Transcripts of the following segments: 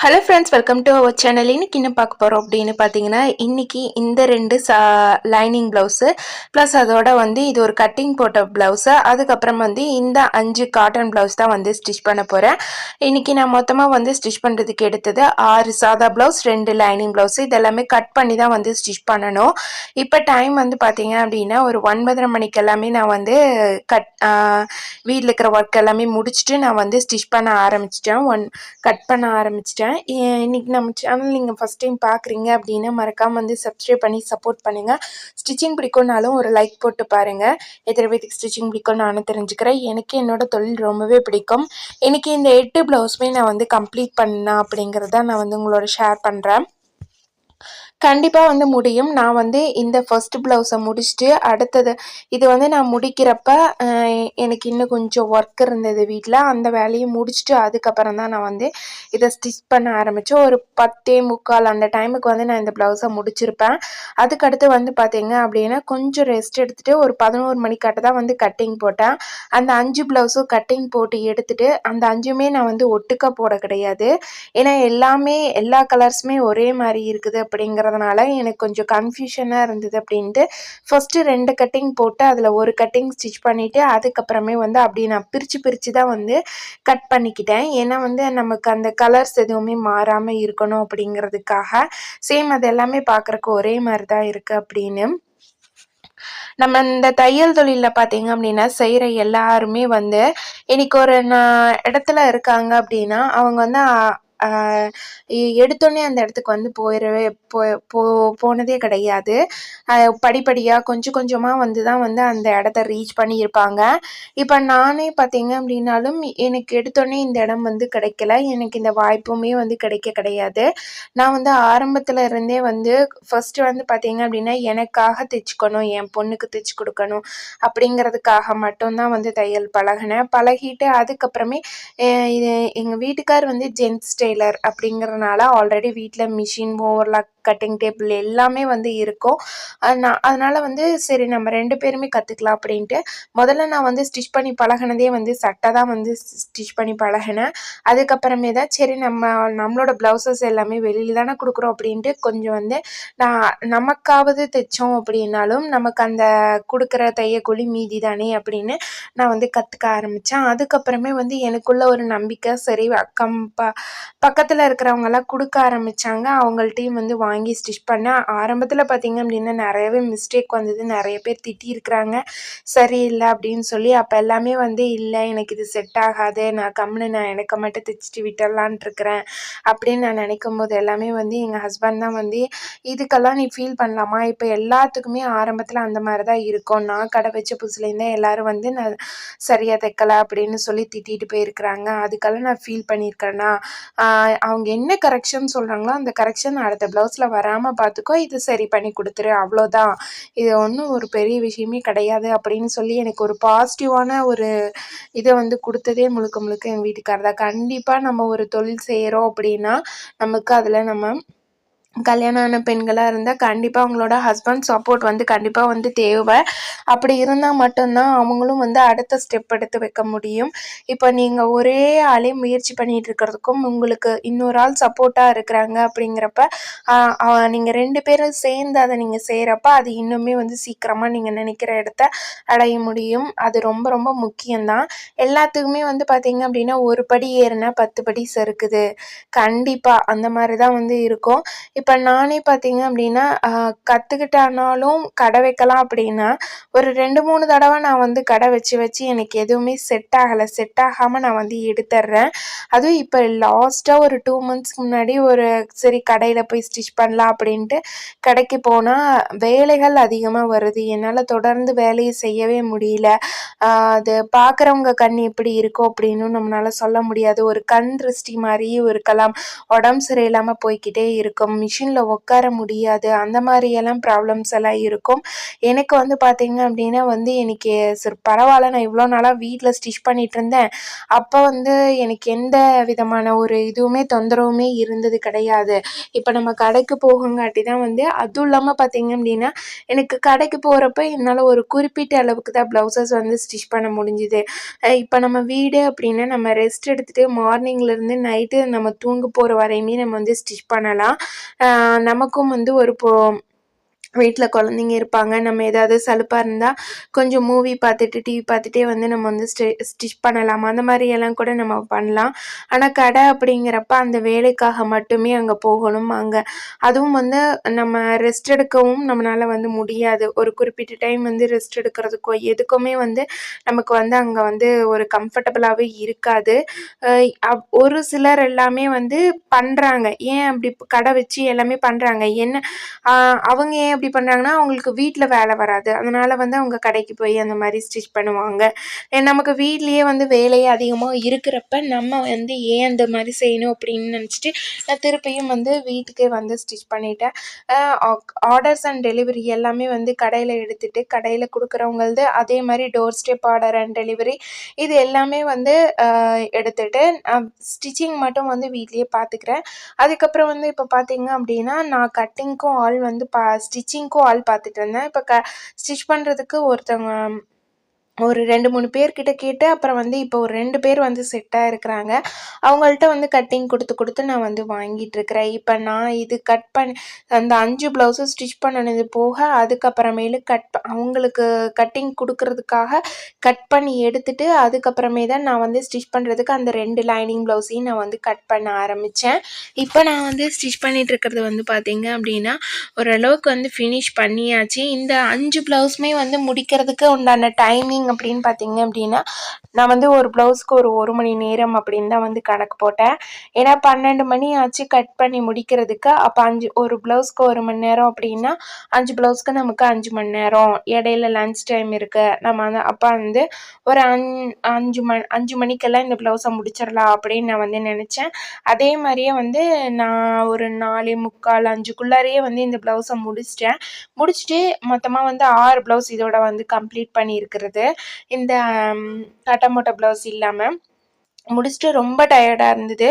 Hello friends welcome to our channel இன்னைக்கு என்ன பார்க்க போகிறோம் அப்படின்னு பார்த்தீங்கன்னா இன்றைக்கி இந்த ரெண்டு சா லைனிங் ப்ளவுஸு ப்ளஸ் அதோட வந்து இது ஒரு கட்டிங் போட்ட ப்ளவுஸு அதுக்கப்புறம் வந்து இந்த அஞ்சு காட்டன் ப்ளவுஸ் தான் வந்து ஸ்டிச் பண்ண போகிறேன் இன்றைக்கி நான் மொத்தமாக வந்து ஸ்டிச் பண்ணுறதுக்கு எடுத்தது ஆறு சாதா ப்ளவுஸ் ரெண்டு லைனிங் ப்ளவுஸ் இதெல்லாமே கட் பண்ணி தான் வந்து ஸ்டிச் பண்ணணும். இப்போ டைம் வந்து பார்த்தீங்க அப்படின்னா ஒரு ஒன்பதரை மணிக்கு எல்லாமே நான் வந்து கட் வீட்டில் இருக்கிற ஒர்க் எல்லாமே முடிச்சுட்டு நான் வந்து ஸ்டிச் பண்ண ஆரம்பிச்சிட்டேன். ஒன் கட் பண்ண ஆரம்பிச்சிட்டேன். இன்னைக்கு நம்ம சேனல் நீங்கள் ஃபஸ்ட் டைம் பார்க்குறீங்க அப்படின்னா மறக்காமல் வந்து சப்ஸ்கிரைப் பண்ணி சப்போர்ட் பண்ணுங்கள் ஸ்டிச்சிங் பிடிக்கும்னாலும் ஒரு லைக் போட்டு பாருங்கள் எத்தனை பேருக்கு ஸ்டிச்சிங் பிடிக்கும் நானும் தெரிஞ்சுக்கிறேன். எனக்கு என்னோட தொழில் ரொம்பவே பிடிக்கும். எனக்கு இந்த எட்டு ப்ளவுஸுமே நான் வந்து கம்ப்ளீட் பண்ணேன் அப்படிங்கிறத நான் வந்து உங்களோட ஷேர் பண்ணுறேன் கண்டிப்பாக வந்து முடியும். நான் வந்து இந்த ஃபர்ஸ்ட் ப்ளவுஸை முடிச்சுட்டு அடுத்தது இது வந்து நான் முடிக்கிறப்ப எனக்கு இன்னும் கொஞ்சம் ஒர்க் இருந்தது வீட்டில் அந்த வேலையை முடிச்சுட்டு அதுக்கப்புறம் தான் நான் வந்து இதை ஸ்டிச் பண்ண ஆரம்பித்தேன் ஒரு பத்தே முக்கால் அந்த டைமுக்கு வந்து நான் இந்த ப்ளவுஸை முடிச்சிருப்பேன். அதுக்கடுத்து வந்து பார்த்தீங்க அப்படின்னா கொஞ்சம் ரெஸ்ட் எடுத்துகிட்டு ஒரு பதினோரு மணிக்காட்ட தான் வந்து கட்டிங் போட்டேன். அந்த அஞ்சு ப்ளவுஸும் கட்டிங் போட்டு எடுத்துகிட்டு அந்த அஞ்சுமே நான் வந்து ஒட்டுக்க போட கிடையாது. ஏன்னா எல்லாமே எல்லா கலர்ஸுமே ஒரே மாதிரி இருக்குது. அப்படிங்கிறதுனால எனக்கு கொஞ்சம் கன்ஃபியூஷனாக இருந்தது அப்படின்ட்டு ஃபஸ்ட்டு ரெண்டு கட்டிங் போட்டு அதில் ஒரு கட்டிங் ஸ்டிச் பண்ணிவிட்டு அதுக்கப்புறமே வந்து அப்படி நான் பிரித்து பிரித்து தான் வந்து கட் பண்ணிக்கிட்டேன். ஏன்னா வந்து நமக்கு அந்த கலர்ஸ் எதுவுமே மாறாமல் இருக்கணும் அப்படிங்கிறதுக்காக சேம் அது எல்லாமே பார்க்குறக்கு ஒரே மாதிரி தான் இருக்குது அப்படின்னு. நம்ம இந்த தையல் தொழிலில் பார்த்தீங்க அப்படின்னா செய்கிற எல்லாருமே வந்து இன்னைக்கு ஒரு நான் இடத்துல இருக்காங்க அப்படின்னா அவங்க வந்து எடுத்தோடனே அந்த இடத்துக்கு வந்து போயிடவே போ போ போனதே கிடையாது. படிப்படியாக கொஞ்சம் கொஞ்சமாக வந்து தான் வந்து அந்த இடத்த ரீச் பண்ணியிருப்பாங்க. இப்போ நானே பார்த்தீங்க அப்படின்னாலும் எனக்கு எடுத்தோடனே இந்த இடம் வந்து கிடைக்கல. எனக்கு இந்த வாய்ப்புமே வந்து கிடைக்க கிடையாது. நான் வந்து ஆரம்பத்தில் இருந்தே வந்து ஃபஸ்ட்டு வந்து பார்த்தீங்க அப்படின்னா எனக்காக தைச்சுக்கணும் என் பொண்ணுக்கு தைச்சு கொடுக்கணும் அப்படிங்கிறதுக்காக மட்டும்தான் வந்து தையல் பழகினேன். பழகிட்டு அதுக்கப்புறமே இது எங்கள் வீட்டுக்கார் வந்து ஜென்ஸ் டே டெய்லர் அப்படிங்கிறனால ஆல்ரெடி வீட்டில் மிஷின் ஓவர்லாக் கட்டிங் டேபிள் எல்லாமே வந்து இருக்கும். நான் அதனால் வந்து சரி நம்ம ரெண்டு பேருமே கற்றுக்கலாம் அப்படின்ட்டு முதல்ல நான் வந்து ஸ்டிச் பண்ணி பழகினதே வந்து சட்டை தான் வந்து ஸ்டிச் பண்ணி பழகினேன். அதுக்கப்புறமே தான் சரி நம்ம நம்மளோட ப்ளவுசஸ் எல்லாமே வெளியில் தானே கொடுக்குறோம் அப்படின்ட்டு கொஞ்சம் வந்து நான் நமக்காவது தைச்சோம் அப்படின்னாலும் நமக்கு அந்த கொடுக்குற தையக்கூலி மீதி தானே அப்படின்னு நான் வந்து கற்றுக்க ஆரம்பித்தேன் அதுக்கப்புறமே வந்து எனக்குள்ள ஒரு நம்பிக்கை சரி அக்கம் பக்கத்தில் இருக்கிறவங்கெல்லாம் கொடுக்க ஆரம்பித்தாங்க அவங்கள்ட்டையும் வந்து வாங்கி ஸ்டிச் பண்ணேன். ஆரம்பத்தில் பார்த்தீங்க அப்படின்னா நிறையவே மிஸ்டேக் வந்தது. நிறைய பேர் திட்டியிருக்கிறாங்க சரியில்லை அப்படின்னு சொல்லி அப்போ எல்லாமே வந்து இல்லை எனக்கு இது செட் ஆகாது. நான் கம்முன்னு நான் எனக்கு மட்டும் தைச்சிட்டு விட்டுறலான்ட்டு இருக்கிறேன் அப்படின்னு நான் நினைக்கும் போது எல்லாமே வந்து எங்கள் ஹஸ்பண்ட் தான் வந்து இதுக்கெல்லாம் நீ ஃபீல் பண்ணலாமா? இப்போ எல்லாத்துக்குமே ஆரம்பத்தில் அந்த மாதிரி தான் இருக்கும். நான் கடை வச்ச புதுசுலேருந்தே எல்லாரும் வந்து நான் சரியாக தைக்கலை அப்படின்னு சொல்லி திட்டிகிட்டு போயிருக்கிறாங்க. அதுக்கெல்லாம் நான் ஃபீல் பண்ணியிருக்கிறேன்னா அவங்க என்ன கரெக்ஷன் சொல்கிறாங்களோ அந்த கரெக்ஷன் அடுத்த ப்ளவுஸில் வராமல் பார்த்துக்கோ இது சரி பண்ணி கொடுத்துரு அவ்வளோதான். இது ஒன்றும் ஒரு பெரிய விஷயமே கிடையாது அப்படின்னு சொல்லி எனக்கு ஒரு பாசிட்டிவான ஒரு இதை வந்து கொடுத்ததே முழுக்க முழுக்க எங்கள் வீட்டுக்காரர் தான். கண்டிப்பாக நம்ம ஒரு தொழில் செய்கிறோம் அப்படின்னா நமக்கு அதில் நம்ம கல்யாணம் ஆன பெண்களாக இருந்தால் கண்டிப்பாக அவங்களோட ஹஸ்பண்ட் சப்போர்ட் வந்து கண்டிப்பாக வந்து தேவை அப்படி இருந்தால் மட்டும்தான் அவங்களும் வந்து அடுத்த ஸ்டெப் எடுத்து வைக்க முடியும். இப்போ நீங்கள் ஒரே ஆளே முயற்சி பண்ணிகிட்டு இருக்கிறதுக்கும் உங்களுக்கு இன்னொரு ஆள் சப்போர்ட்டாக இருக்கிறாங்க அப்படிங்கிறப்ப நீங்கள் ரெண்டு பேரும் சேர்ந்து அதை நீங்கள் செய்கிறப்ப அது இன்னுமே வந்து சீக்கிரமாக நீங்கள் நினைக்கிற இடத்த அடைய முடியும். அது ரொம்ப ரொம்ப முக்கியம்தான். எல்லாத்துக்குமே வந்து பார்த்தீங்க அப்படின்னா ஒரு படி ஏறுனா பத்து படி சறுக்குது கண்டிப்பாக அந்த மாதிரி தான் வந்து இருக்கும். இப்போ இப்போ நானே பார்த்தீங்க அப்படின்னா கற்றுக்கிட்டானாலும் கடை வைக்கலாம் அப்படின்னா ஒரு ரெண்டு மூணு தடவை நான் வந்து கடை வச்சு வச்சு எனக்கு எதுவுமே செட் ஆகலை. செட் ஆகாமல் நான் வந்து எடுத்துட்றேன் அதுவும் இப்போ லாஸ்ட்டாக ஒரு டூ மந்த்ஸ்க்கு முன்னாடி ஒரு சரி கடையில் போய் ஸ்டிச் பண்ணலாம் அப்படின்ட்டு கடைக்கு போனால் வேலைகள் அதிகமாக வருது. என்னால் தொடர்ந்து வேலையை செய்யவே முடியல. அது பார்க்குறவங்க கண் எப்படி இருக்கோ அப்படின்னு நம்மளால் சொல்ல முடியாது. ஒரு கண் திருஷ்டி மாதிரி இருக்கலாம். உடம்பு சரியில்லாமல் போய்க்கிட்டே இருக்கும். மிஷினில் உட்கார முடியாது. அந்த மாதிரியெல்லாம் ப்ராப்ளம்ஸ் எல்லாம் இருக்கும். எனக்கு வந்து பார்த்திங்க அப்படின்னா வந்து எனக்கு சரி பரவாயில்ல. நான் இவ்வளோ நாளாக வீட்டில் ஸ்டிச் பண்ணிகிட்டு இருந்தேன். அப்போ வந்து எனக்கு எந்த விதமான ஒரு இதுவுமே தொந்தரவுமே இருந்தது கிடையாது. இப்போ நம்ம கடைக்கு போகங்காட்டி தான் வந்து அதுவும் இல்லாமல் பார்த்திங்க அப்படின்னா எனக்கு கடைக்கு போகிறப்ப என்னால் ஒரு குறிப்பிட்ட அளவுக்கு தான் ப்ளவுசஸ் வந்து ஸ்டிச் பண்ண முடிஞ்சுது. இப்போ நம்ம வீடு அப்படின்னா நம்ம ரெஸ்ட் எடுத்துகிட்டு மார்னிங்லேருந்து நைட்டு நம்ம தூங்க போகிற வரையுமே நம்ம வந்து ஸ்டிச் பண்ணலாம். நமக்கும் வந்து ஒரு போ வீட்டில் குழந்தைங்க இருப்பாங்க. நம்ம ஏதாவது சலுப்பாக இருந்தால் கொஞ்சம் மூவி பார்த்துட்டு டிவி பார்த்துட்டே வந்து நம்ம வந்து ஸ்டி ஸ்டிச் பண்ணலாம்? அந்த மாதிரி எல்லாம் கூட நம்ம பண்ணலாம். ஆனால் கடை அப்படிங்கிறப்ப அந்த வேலைக்காக மட்டுமே அங்கே போகணும் அங்கே அதுவும் வந்து நம்ம ரெஸ்ட் எடுக்கவும் நம்மளால் வந்து முடியாது. ஒரு குறிப்பிட்ட டைம் வந்து ரெஸ்ட் எடுக்கிறதுக்கோ எதுக்குமே வந்து நமக்கு வந்து அங்கே வந்து ஒரு கம்ஃபர்டபுளாகவே இருக்காது. ஒரு சிலர் எல்லாமே வந்து பண்ணுறாங்க ஏன் அப்படி கடை வச்சு எல்லாமே பண்ணுறாங்க என்ன அவங்க ஏன் எப்படி பண்ணுறாங்கன்னா அவங்களுக்கு வீட்டில் வேலை வராது. அதனால் வந்து அவங்க கடைக்கு போய் அந்த மாதிரி ஸ்டிச் பண்ணுவாங்க. நமக்கு வீட்லேயே வந்து வேலையே அதிகமாக இருக்கிறப்ப நம்ம வந்து ஏன் அந்த மாதிரி செய்யணும் அப்படின்னு நினச்சிட்டு நான் திருப்பியும் வந்து வீட்டுக்கே வந்து ஸ்டிச் பண்ணிட்டேன். ஆர்டர்ஸ் அண்ட் டெலிவரி எல்லாமே வந்து கடையில் எடுத்துகிட்டு கடையில் கொடுக்குறவங்களது அதே மாதிரி door step order and delivery இது எல்லாமே வந்து எடுத்துகிட்டு ஸ்டிச்சிங் மட்டும் வந்து வீட்லேயே பார்த்துக்கிறேன் அதுக்கப்புறம் வந்து இப்போ பார்த்தீங்க அப்படின்னா நான் கட்டிங்க்கும் ஆள் வந்து பா ஸ்டிச் ஸ்டிச்சிங்க்கும் ஆள் பார்த்துட்டு இருந்தேன். இப்போ க ஸ்டிச் பண்ணுறதுக்கு ஒருத்தவங்க ஒரு ரெண்டு மூணு பேர்கிட்ட கேட்டு அப்புறம் வந்து இப்போ ஒரு ரெண்டு பேர் வந்து செட்டாக இருக்கிறாங்க. அவங்கள்ட்ட வந்து கட்டிங் கொடுத்து கொடுத்து நான் வந்து வாங்கிட்டுருக்கிறேன் இப்போ நான் இது கட் பண்ணி அந்த அஞ்சு ப்ளவுஸும் ஸ்டிச் பண்ணினது போக அதுக்கப்புறமேலு கட் அவங்களுக்கு கட்டிங் கொடுக்கறதுக்காக கட் பண்ணி எடுத்துட்டு அதுக்கப்புறமே தான் நான் வந்து ஸ்டிச் பண்ணுறதுக்கு அந்த ரெண்டு லைனிங் ப்ளவுஸையும் நான் வந்து கட் பண்ண ஆரம்பித்தேன் இப்போ நான் வந்து ஸ்டிச் பண்ணிகிட்டு இருக்கிறது வந்து பார்த்திங்க அப்படின்னா ஓரளவுக்கு வந்து ஃபினிஷ் பண்ணியாச்சு. இந்த அஞ்சு ப்ளவுஸுமே வந்து முடிக்கிறதுக்கு உண்டான டைமிங் அப்படின்னு பார்த்தீங்க அப்படின்னா நான் வந்து ஒரு ப்ளவுஸ்க்கு ஒரு ஒரு மணி நேரம் அப்படின்னு தான் வந்து கணக்கு போட்டேன். ஏன்னா பன்னெண்டு மணி ஆச்சு கட் பண்ணி முடிக்கிறதுக்கு. அப்போ அஞ்சு ஒரு ப்ளவுஸ்க்கு ஒரு மணி நேரம் அப்படின்னா அஞ்சு ப்ளவுஸ்க்கு நமக்கு அஞ்சு மணி நேரம். இடையில லன்ச் டைம் இருக்குது நம்ம வந்து அப்போ வந்து ஒரு அஞ் அஞ்சு மணி அஞ்சு மணிக்கெல்லாம் இந்த ப்ளவுஸை முடிச்சிடலாம் அப்படின்னு நான் வந்து நினச்சேன். அதே மாதிரியே வந்து நான் ஒரு நாலு முக்கால் அஞ்சுக்குள்ளாரையே வந்து இந்த ப்ளவுஸை முடிச்சிட்டேன். முடிச்சுட்டு மொத்தமாக வந்து ஆறு ப்ளவுஸ் இதோட வந்து கம்ப்ளீட் பண்ணியிருக்கிறது. இந்த டாட்டா ப்ளவுஸ் இல்லாமல் முடிச்சுட்டு ரொம்ப டயர்டாக இருந்தது.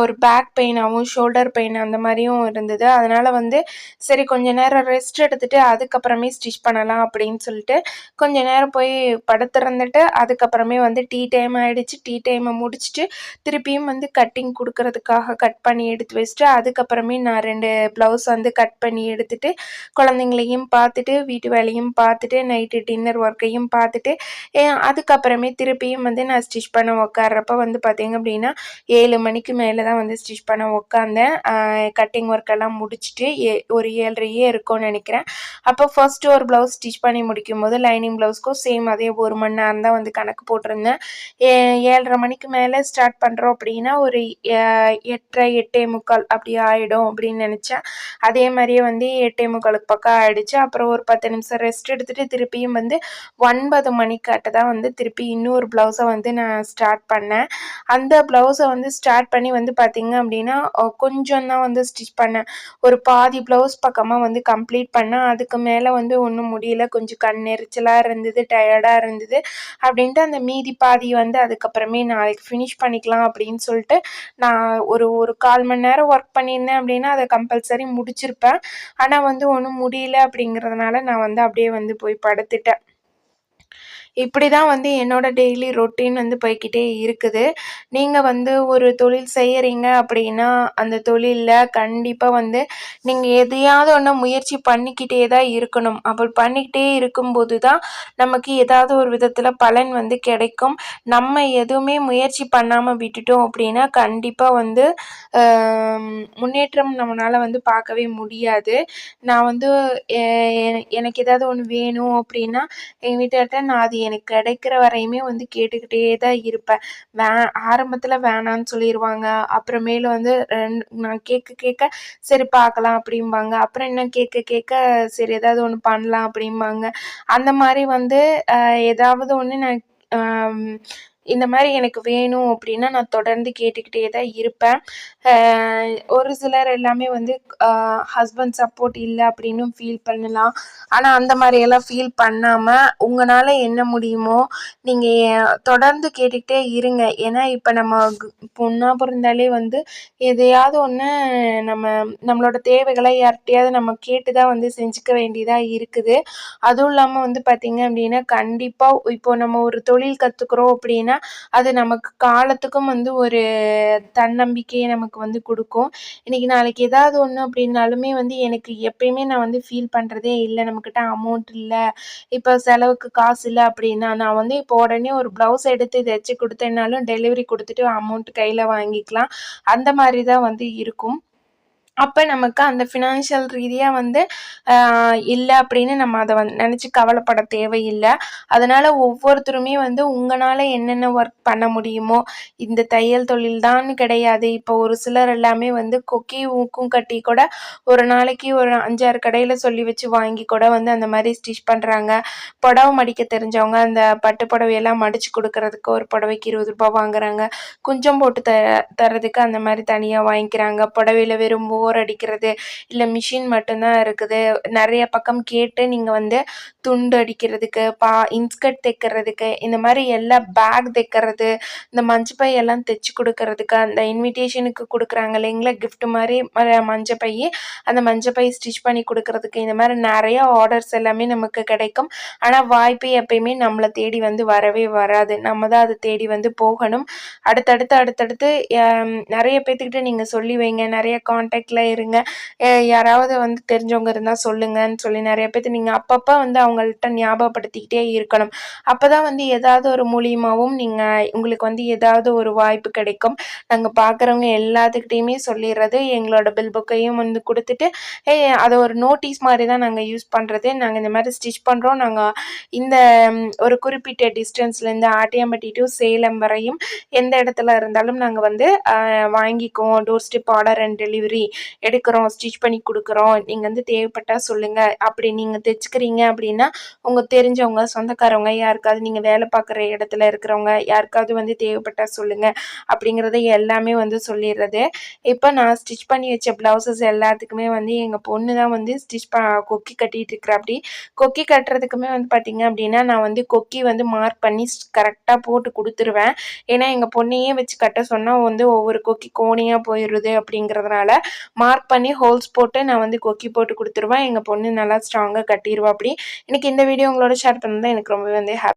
ஒரு பேக் பெயினாகவும் ஷோல்டர் பெயின் அந்த மாதிரியும் இருந்தது. அதனால் வந்து சரி கொஞ்ச நேரம் ரெஸ்ட் எடுத்துகிட்டு அதுக்கப்புறமே ஸ்டிச் பண்ணலாம் அப்படின்னு சொல்லிட்டு கொஞ்ச நேரம் போய் படுத்துருந்துட்டு அதுக்கப்புறமே வந்து டீ டைம் ஆகிடுச்சு டீ டைமை முடிச்சுட்டு திருப்பியும் வந்து கட்டிங் கொடுக்கறதுக்காக கட் பண்ணி எடுத்து வச்சுட்டு அதுக்கப்புறமே நான் ரெண்டு ப்ளவுஸ் வந்து கட் பண்ணி எடுத்துகிட்டு குழந்தைங்களையும் பார்த்துட்டு வீட்டு வேலையும் பார்த்துட்டு நைட்டு டின்னர் ஒர்க்கையும் பார்த்துட்டு அதுக்கப்புறமே திருப்பியும் வந்து நான் ஸ்டிச் பண்ண உட்கார்றப்ப அப்போ வந்து பார்த்திங்க அப்படின்னா ஏழு மணிக்கு மேலே தான் வந்து ஸ்டிச் பண்ண உட்காந்தேன் கட்டிங் ஒர்க்கெல்லாம் முடிச்சுட்டு ஏ ஒரு ஏழரையே இருக்கும்னு நினைக்கிறேன். அப்போ ஃபர்ஸ்ட்டு ஒரு ப்ளவுஸ் ஸ்டிச் பண்ணி முடிக்கும் போது லைனிங் ப்ளவுஸ்க்கும் சேம் அதே ஒரு மணி நேரம் தான் வந்து கணக்கு போட்டிருந்தேன். ஏ ஏழரை மணிக்கு மேலே ஸ்டார்ட் பண்ணுறோம் அப்படின்னா ஒரு எட்டரை எட்டே முக்கால் அப்படி ஆகிடும் அப்படின்னு நினச்சேன். அதே மாதிரியே வந்து எட்டே முக்காலுக்கு பக்கம் ஆகிடுச்சு அப்புறம் ஒரு பத்து நிமிஷம் ரெஸ்ட் எடுத்துகிட்டு திருப்பியும் வந்து ஒன்பது மணிக்காட்ட தான் வந்து திருப்பி இன்னொரு ப்ளவுஸை வந்து நான் ஸ்டார்ட் பண்ணேன். அந்த ப்ளவுஸை வந்து ஸ்டார்ட் பண்ணி வந்து பார்த்திங்க அப்படின்னா கொஞ்சம் தான் வந்து ஸ்டிச் பண்ணேன். ஒரு பாதி ப்ளவுஸ் பக்கமாக வந்து கம்ப்ளீட் பண்ணேன். அதுக்கு மேலே வந்து ஒன்றும் முடியல. கொஞ்சம் கண் எரிச்சலாக இருந்தது டயர்டாக இருந்தது அப்படின்ட்டு அந்த மீதி பாதி வந்து அதுக்கப்புறமே நாளைக்கு ஃபினிஷ் பண்ணிக்கலாம் அப்படின்னு சொல்லிட்டு நான் ஒரு ஒரு கால் மணி நேரம் ஒர்க் பண்ணியிருந்தேன் அப்படின்னா அதை கம்பல்சரி முடிச்சிருப்பேன். ஆனால் வந்து ஒன்றும் முடியல அப்படிங்கிறதுனால நான் வந்து அப்படியே வந்து போய் படுத்துட்டேன். இப்படி தான் வந்து என்னோட டெய்லி ரொட்டீன் வந்து போய்க்கிட்டே இருக்குது. நீங்கள் வந்து ஒரு தொழில் செய்கிறீங்க அப்படின்னா அந்த தொழிலில் கண்டிப்பாக வந்து நீங்கள் எதையாவது ஒன்று முயற்சி பண்ணிக்கிட்டே தான் இருக்கணும். அப்படி பண்ணிக்கிட்டே இருக்கும்போது தான் நமக்கு ஏதாவது ஒரு விதத்தில் பலன் வந்து கிடைக்கும். நம்ம எதுவுமே முயற்சி பண்ணாமல் விட்டுட்டோம் அப்படின்னா கண்டிப்பாக வந்து முன்னேற்றம் நம்மளால் வந்து பார்க்கவே முடியாது. நான் வந்து எனக்கு ஏதாவது ஒன்று வேணும் அப்படின்னா எங்கள் வீட்டுக்கிட்ட நான் அது எனக்கு கிடைக்கிற வரையுமே வந்து கேட்டுக்கிட்டே தான் இருப்பேன். வே ஆரம்பத்தில் வேணான்னு சொல்லிடுவாங்க அப்புறமேலு வந்து ரெண்டு நான் கேட்க கேட்க சரி பார்க்கலாம் அப்படிம்பாங்க. அப்புறம் என்ன கேட்க கேட்க சரி ஏதாவது ஒன்று பண்ணலாம் அப்படிம்பாங்க. அந்த மாதிரி வந்து ஏதாவது ஒன்று நான் இந்த மாதிரி எனக்கு வேணும் அப்படின்னா நான் தொடர்ந்து கேட்டுக்கிட்டே தான் இருப்பேன். ஒரு சிலர் எல்லாமே வந்து ஹஸ்பண்ட் சப்போர்ட் இல்லை அப்படின்னும் ஃபீல் பண்ணலாம். ஆனால் அந்த மாதிரியெல்லாம் ஃபீல் பண்ணாமல் உங்களால் என்ன முடியுமோ நீங்கள் தொடர்ந்து கேட்டுக்கிட்டே இருங்க. ஏன்னா இப்போ நம்ம பொண்ணாக பிறந்தாலே வந்து எதையாவது ஒன்று நம்ம நம்மளோட தேவைகளை யார்கிட்டையாவது நம்ம கேட்டு தான் வந்து செஞ்சுக்க வேண்டியதாக இருக்குது. அதுவும் இல்லாமல் வந்து பார்த்திங்க அப்படின்னா கண்டிப்பாக இப்போ நம்ம ஒரு தொழில் கற்றுக்குறோம் அப்படின்னா அது நமக்கு காலத்துக்கும் வந்து ஒரு தன்னம்பிக்கையை நமக்கு வந்து கொடுக்கும். இன்றைக்கி நாளைக்கு ஏதாவது ஒன்று அப்படின்னாலுமே வந்து எனக்கு எப்பயுமே நான் வந்து ஃபீல் பண்ணுறதே இல்லை நம்மக்கிட்ட அமௌண்ட் இல்லை இப்போ செலவுக்கு காசு இல்லை அப்படின்னா நான் வந்து இப்போ உடனே ஒரு ப்ளவுஸ் எடுத்து தைச்சி கொடுத்தேன்னாலும் டெலிவரி கொடுத்துட்டு அமௌண்ட் கையில் வாங்கிக்கலாம். அந்த மாதிரி தான் வந்து இருக்கும். அப்போ நமக்கு அந்த ஃபினான்ஷியல் ரீதியாக வந்து இல்லை அப்படின்னு நம்ம அதை வந்து நினச்சி கவலைப்பட தேவையில்லை. அதனால் ஒவ்வொருத்தருமே வந்து உங்களால் என்னென்ன ஒர்க் பண்ண முடியுமோ இந்த தையல் தொழில் தான் கிடையாது. இப்போ ஒரு சிலர் எல்லாமே வந்து கொக்கி ஊக்கும் கட்டி கூட ஒரு நாளைக்கு ஒரு அஞ்சாறு கடையில் சொல்லி வச்சு வாங்கி கூட வந்து அந்த மாதிரி ஸ்டிச் பண்ணுறாங்க புடவை மடிக்க தெரிஞ்சவங்க அந்த பட்டு புடவையெல்லாம் மடித்து கொடுக்கறதுக்கு ஒரு புடவைக்கு இருபது ரூபா வாங்குறாங்க. குஞ்சம் போட்டு த தரதுக்கு அந்த மாதிரி தனியாக வாங்கிக்கிறாங்க. புடவையில் வெறும் போர் அடிக்கிறது இல்லை மிஷின் மட்டும்தான் இருக்குது. நிறைய பக்கம் கேட்டு நீங்கள் வந்து துண்டு அடிக்கிறதுக்கு பா இன்ஸ்கர்ட் தைக்கிறதுக்கு இந்த மாதிரி எல்லா பேக் தைக்கிறது இந்த மஞ்சப்பை எல்லாம் தைச்சி கொடுக்கறதுக்கு அந்த இன்விடேஷனுக்கு கொடுக்குறாங்க இல்லைங்களா? கிஃப்ட் மாதிரி மஞ்சள் அந்த மஞ்சள் ஸ்டிச் பண்ணி கொடுக்கறதுக்கு இந்த மாதிரி நிறைய ஆர்டர்ஸ் எல்லாமே நமக்கு கிடைக்கும். ஆனால் வாய்ப்பு எப்பயுமே நம்மளை தேடி வந்து வரவே வராது. நம்ம தான் அதை தேடி வந்து போகணும். அடுத்தடுத்து அடுத்தடுத்து நிறைய பேர்த்துக்கிட்ட நீங்கள் சொல்லி வைங்க. நிறைய காண்டாக்ட் காண்டாக்டில் இருங்க. யாராவது வந்து தெரிஞ்சவங்க இருந்தால் சொல்லுங்கன்னு சொல்லி நிறைய பேர்த்து நீங்கள் அப்பப்போ வந்து அவங்கள்ட்ட ஞாபகப்படுத்திக்கிட்டே இருக்கணும். அப்போ தான் வந்து ஏதாவது ஒரு மூலியமாகவும் நீங்கள் உங்களுக்கு வந்து ஏதாவது ஒரு வாய்ப்பு கிடைக்கும். நாங்கள் பார்க்குறவங்க எல்லாத்துக்கிட்டேயுமே சொல்லிடுறது எங்களோட பில் புக்கையும் வந்து கொடுத்துட்டு அதை ஒரு நோட்டீஸ் மாதிரி தான் நாங்கள் யூஸ் பண்ணுறது நாங்கள் இந்த மாதிரி ஸ்டிச் பண்ணுறோம் நாங்கள் இந்த ஒரு குறிப்பிட்ட டிஸ்டன்ஸ்லேருந்து ஆட்டியம்பட்டி டு சேலம் வரையும் எந்த இடத்துல இருந்தாலும் நாங்கள் வந்து வாங்கிக்குவோம். Door step order and delivery எடுக்கிறோம் ஸ்டிச் பண்ணி கொடுக்குறோம் நீங்கள் வந்து தேவைப்பட்டால் சொல்லுங்கள் அப்படி நீங்கள் தைச்சிக்கிறீங்க அப்படின்னா உங்கள் தெரிஞ்சவங்க சொந்தக்காரவங்க யாருக்காவது நீங்கள் வேலை பார்க்குற இடத்துல இருக்கிறவங்க யாருக்காவது வந்து தேவைப்பட்டால் சொல்லுங்கள் அப்படிங்கிறத எல்லாமே வந்து சொல்லிடுறது. இப்போ நான் ஸ்டிச் பண்ணி வச்ச ப்ளவுசஸ் எல்லாத்துக்குமே வந்து எங்கள் பொண்ணு தான் வந்து ஸ்டிச் ப கொக்கி கட்டிகிட்டு இருக்கிற. அப்படி கொக்கி கட்டுறதுக்குமே வந்து பார்த்திங்க அப்படின்னா நான் வந்து கொக்கி வந்து மார்க் பண்ணி கரெக்டாக போட்டு கொடுத்துருவேன். ஏன்னா எங்கள் பொண்ணையே வச்சு கட்ட சொன்னால் வந்து ஒவ்வொரு கொக்கி கோணியாக போயிடுது அப்படிங்கிறதுனால மார்க் பண்ணி ஹோல்ஸ் போட்டு நான் வந்து கொக்கி போட்டு கொடுத்துருவேன். எங்கள் பொண்ணு நல்லா ஸ்ட்ராங்காக கட்டிடுவா அப்படி. எனக்கு இந்த வீடியோ உங்களோட ஷேர் பண்ணதான் எனக்கு ரொம்பவே வந்து ஹாப்பி